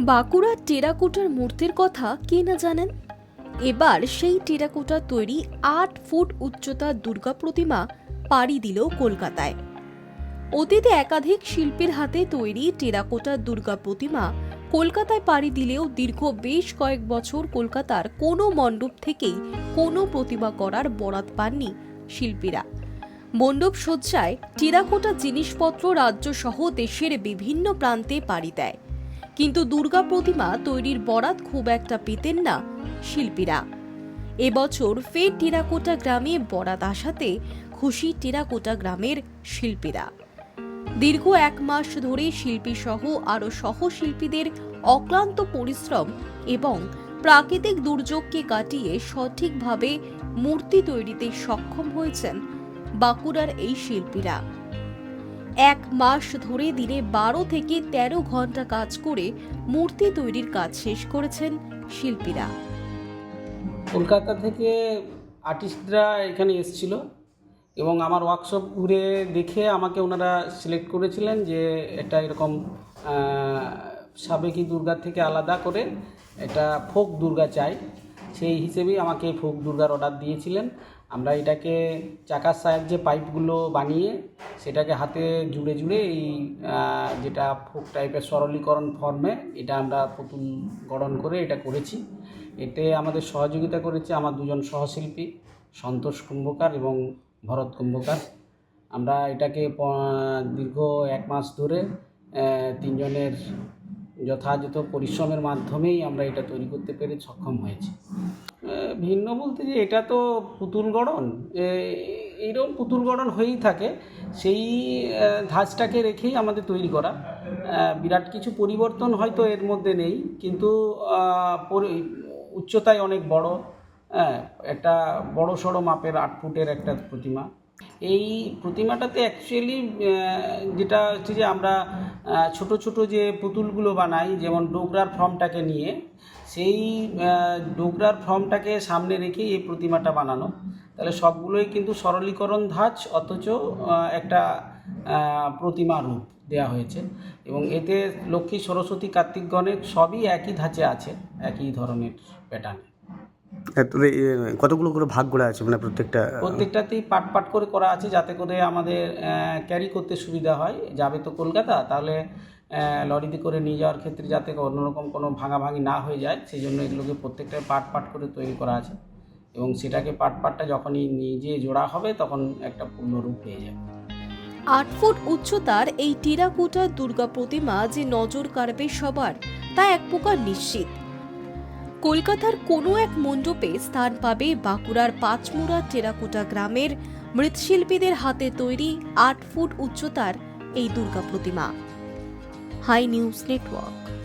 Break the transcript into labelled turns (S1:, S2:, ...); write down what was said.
S1: বাঁকুড়ার টেরাকোটার মূর্তির কথা কে না জানেন? এবার সেই টেরাকোটার তৈরি আট ফুট উচ্চতার দুর্গা প্রতিমা পাড়ি দিল কলকাতায়। অতীতে একাধিক শিল্পীর হাতে তৈরি টেরাকোটার দুর্গা প্রতিমা কলকাতায় পাড়ি দিলেও দীর্ঘ বেশ কয়েক বছর কলকাতার কোনো মণ্ডপ থেকেই কোনো প্রতিমা করার বরাত পাননি শিল্পীরা। মণ্ডপ সজ্জায় টেরাকোটা জিনিসপত্র রাজ্য সহ দেশের বিভিন্ন প্রান্তে পাড়ি দেয়। কিন্তু দুর্গা প্রতিমা তৈরির বরাত খুব একটা পেতেন না শিল্পীরা। এবছর ফের টেরাকোটা গ্রামে বরাত আসাতে খুশি টেরাকোটা গ্রামের শিল্পীরা। দীর্ঘ এক মাস ধরে শিল্পী সহ আরও সহশিল্পীদের অক্লান্ত পরিশ্রম এবং প্রাকৃতিক দুর্যোগকে কাটিয়ে সঠিকভাবে মূর্তি তৈরিতে সক্ষম হয়েছেন বাঁকুড়ার এই শিল্পীরা। এক মাস ধরে দিনে বারো থেকে ১৩ ঘণ্টা কাজ করে মূর্তি তৈরির কাজ শেষ করেছেন শিল্পীরা।
S2: কলকাতা থেকে আর্টিস্টরা এখানে এসেছিল এবং আমার ওয়ার্কশপ ঘুরে দেখে আমাকে ওনারা সিলেক্ট করেছিলেন যে এটা এরকম সাবেকি দুর্গার থেকে আলাদা করে এটা ফোক দুর্গা চাই। সেই হিসেবেই আমাকে ফোক দুর্গার অর্ডার দিয়েছিলেন। আমরা এটাকে চাকার সাহায্যে পাইপগুলো বানিয়ে সেটাকে হাতে জুড়ে জুড়ে এই যেটা ফোক টাইপের সরলীকরণ ফর্মে এটা আমরা পুতুল গঠন করে এটা করেছি। এতে আমাদের সহযোগিতা করেছে আমার দুজন সহশিল্পী, সন্তোষ কুম্ভকার এবং ভরত কুম্ভকার। আমরা এটাকে দীর্ঘ এক মাস ধরে তিনজনের যথাযথ পরিশ্রমের মাধ্যমেই আমরা এটা তৈরি করতে পেরে সক্ষম হয়েছি। ভিন্ন বলতে যে এটা তো পুতুল গড়ন এইরকম পুতুল গড়ন হয়েই থাকে। সেই ধাঁচটাকে রেখেই আমাদের তৈরি করা। বিরাট কিছু পরিবর্তন হয়তো এর মধ্যে নেই, কিন্তু উচ্চতায় অনেক বড় হ্যাঁ একটা বড় সড়ো মাপের আট ফুটের একটা প্রতিমা। এই প্রতিমাটাতে অ্যাকচুয়ালি যেটা হচ্ছে যে আমরা ছোট ছোট যে পুতুলগুলো বানাই, যেমন ডোগরার ফর্মটাকে নিয়ে, সেই ডোগরার ফর্মটাকে সামনে রেখেই এই প্রতিমাটা বানানো। তাহলে সবগুলোই কিন্তু সরলীকরণ ধাঁচ, অথচ একটা প্রতিমা রূপ দেওয়া হয়েছে। এবং এতে লক্ষ্মী, সরস্বতী কার্তিক গণেশ সবই একই ধাঁচে আছে, একই ধরনের প্যাটার্নে
S3: হ্যাঁ, তবে কতগুলো করে ভাগ করা আছে মানে প্রত্যেকটা
S2: প্রত্যেকটাতেই পাট পাট করে করা আছে যাতে করে আমাদের ক্যারি করতে সুবিধা হয়। যাবে তো কলকাতা তাহলে লরিতে করে নিয়ে যাওয়ার ক্ষেত্রে যাতে অন্যরকম কোনো ভাঙাভাঙি না হয়ে যায় সেই জন্য এগুলোকে প্রত্যেকটা পাট পাট করে তৈরি করা আছে। এবং সেটাকে পাট পাটটা যখনই নিজে জোড়া হবে তখন একটা পূর্ণ রূপ পেয়ে যাবে।
S1: আট ফুট উচ্চতার এই টেরাকোটা দুর্গা প্রতিমা যে নজর কাড়বে সবার তা এক প্রকার নিশ্চিত। কলকাতার কোনো এক মণ্ডপে স্থান পাবে বাঁকুড়ার পাঁচমুড়া টেরাকোটা গ্রামের মৃৎশিল্পীদের হাতে তৈরি আট ফুট উচ্চতার এই দুর্গা প্রতিমা। High news network.